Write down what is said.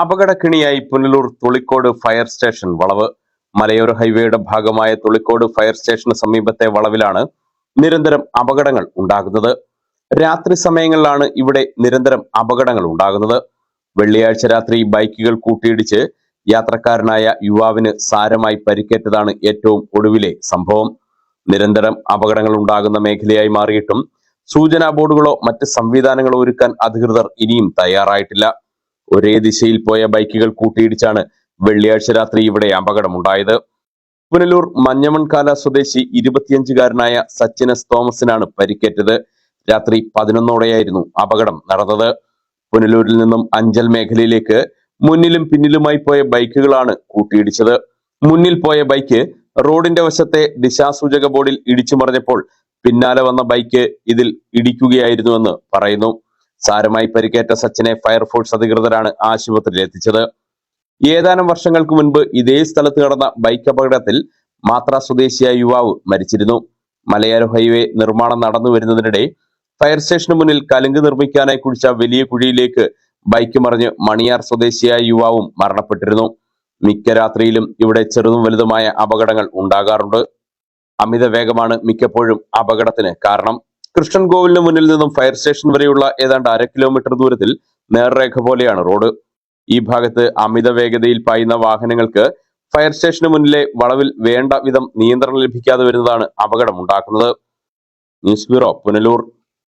അപകടക്കിണിയായി Punalur Thulikkode fire station വളവ്. മലയോര ഹൈവേയുടെ ഭാഗമായ തുളിക്കോട് ഫയർ സ്റ്റേഷന് സമീപത്തെ വളവിലാണ് നിരന്തരം അപകടങ്ങൾ ഉണ്ടാകുന്നത്. രാത്രി സമയങ്ങളിലാണ് ഇവിടെ നിരന്തരം അപകടങ്ങൾ ഉണ്ടാകുന്നത്. വെള്ളിയാഴ്ച രാത്രി ബൈക്കുകൾ കൂട്ടിയിടിച്ച് യാത്രക്കാരനായ യുവാവിന് സാരമായി പരിക്കേറ്റതാണ് ഏറ്റവും ഒടുവിലെ സംഭവം. നിരന്തരം അപകടങ്ങൾ ഉണ്ടാകുന്ന മേഖലയായി മാറിയിട്ടും സൂചനാ ബോർഡുകളോ മറ്റ് സംവിധാനങ്ങളോ ഒരുക്കാൻ അധികൃതർ ഇനിയും തയ്യാറായിട്ടില്ല. ഒരേ ദിശയിൽ പോയ ബൈക്കുകൾ കൂട്ടിയിടിച്ചാണ് വെള്ളിയാഴ്ച രാത്രി ഇവിടെ അപകടമുണ്ടായത്. പുനലൂർ മഞ്ഞമൺകാല സ്വദേശി ഇരുപത്തിയഞ്ചുകാരനായ സച്ചിനസ് തോമസിനാണ് പരിക്കേറ്റത്. രാത്രി പതിനൊന്നോടെയായിരുന്നു അപകടം നടന്നത്. പുനലൂരിൽ നിന്നും അഞ്ചൽ മേഖലയിലേക്ക് മുന്നിലും പിന്നിലുമായി പോയ ബൈക്കുകളാണ് കൂട്ടിയിടിച്ചത്. മുന്നിൽ പോയ ബൈക്ക് റോഡിന്റെ വശത്തെ ദിശാസൂചക ബോർഡിൽ ഇടിച്ചു മറിഞ്ഞപ്പോൾ പിന്നാലെ വന്ന ബൈക്ക് ഇതിൽ ഇടിക്കുകയായിരുന്നുവെന്ന് പറയുന്നു. സാരമായി പരിക്കേറ്റ സച്ചിനെ ഫയർഫോഴ്സ് അധികൃതരാണ് ആശുപത്രിയിൽ എത്തിച്ചത്. ഏതാനും വർഷങ്ങൾക്ക് മുൻപ് ഇതേ സ്ഥലത്ത് നടന്ന ബൈക്ക് അപകടത്തിൽ മാത്ര സ്വദേശിയായ യുവാവ് മരിച്ചിരുന്നു. മലയാര ഹൈവേ നിർമ്മാണം നടന്നു വരുന്നതിനിടെ ഫയർ സ്റ്റേഷന് മുന്നിൽ കലുങ്ക് നിർമ്മിക്കാനായി കുഴിച്ച വലിയ കുഴിയിലേക്ക് ബൈക്ക് മറിഞ്ഞ് മണിയാർ സ്വദേശിയായ യുവാവും മരണപ്പെട്ടിരുന്നു. മിക്ക രാത്രിയിലും ഇവിടെ ചെറുതും വലുതുമായ അപകടങ്ങൾ ഉണ്ടാകാറുണ്ട്. അമിത വേഗമാണ് മിക്കപ്പോഴും അപകടത്തിന് കാരണം. കൃഷ്ണൻ കോവിലിന് മുന്നിൽ നിന്നും ഫയർ സ്റ്റേഷൻ വരെയുള്ള ഏതാണ്ട് അര കിലോമീറ്റർ ദൂരത്തിൽ നേർരേഖ പോലെയാണ് റോഡ്. ഈ ഭാഗത്ത് അമിത വേഗതയിൽ പായുന്ന വാഹനങ്ങൾക്ക് ഫയർ സ്റ്റേഷന് മുന്നിലെ വളവിൽ വേണ്ട വിധം നിയന്ത്രണം ലഭിക്കാതെ വരുന്നതാണ് അപകടം ഉണ്ടാക്കുന്നത് ന്യൂസ് ബ്യൂറോ പുനലൂർ.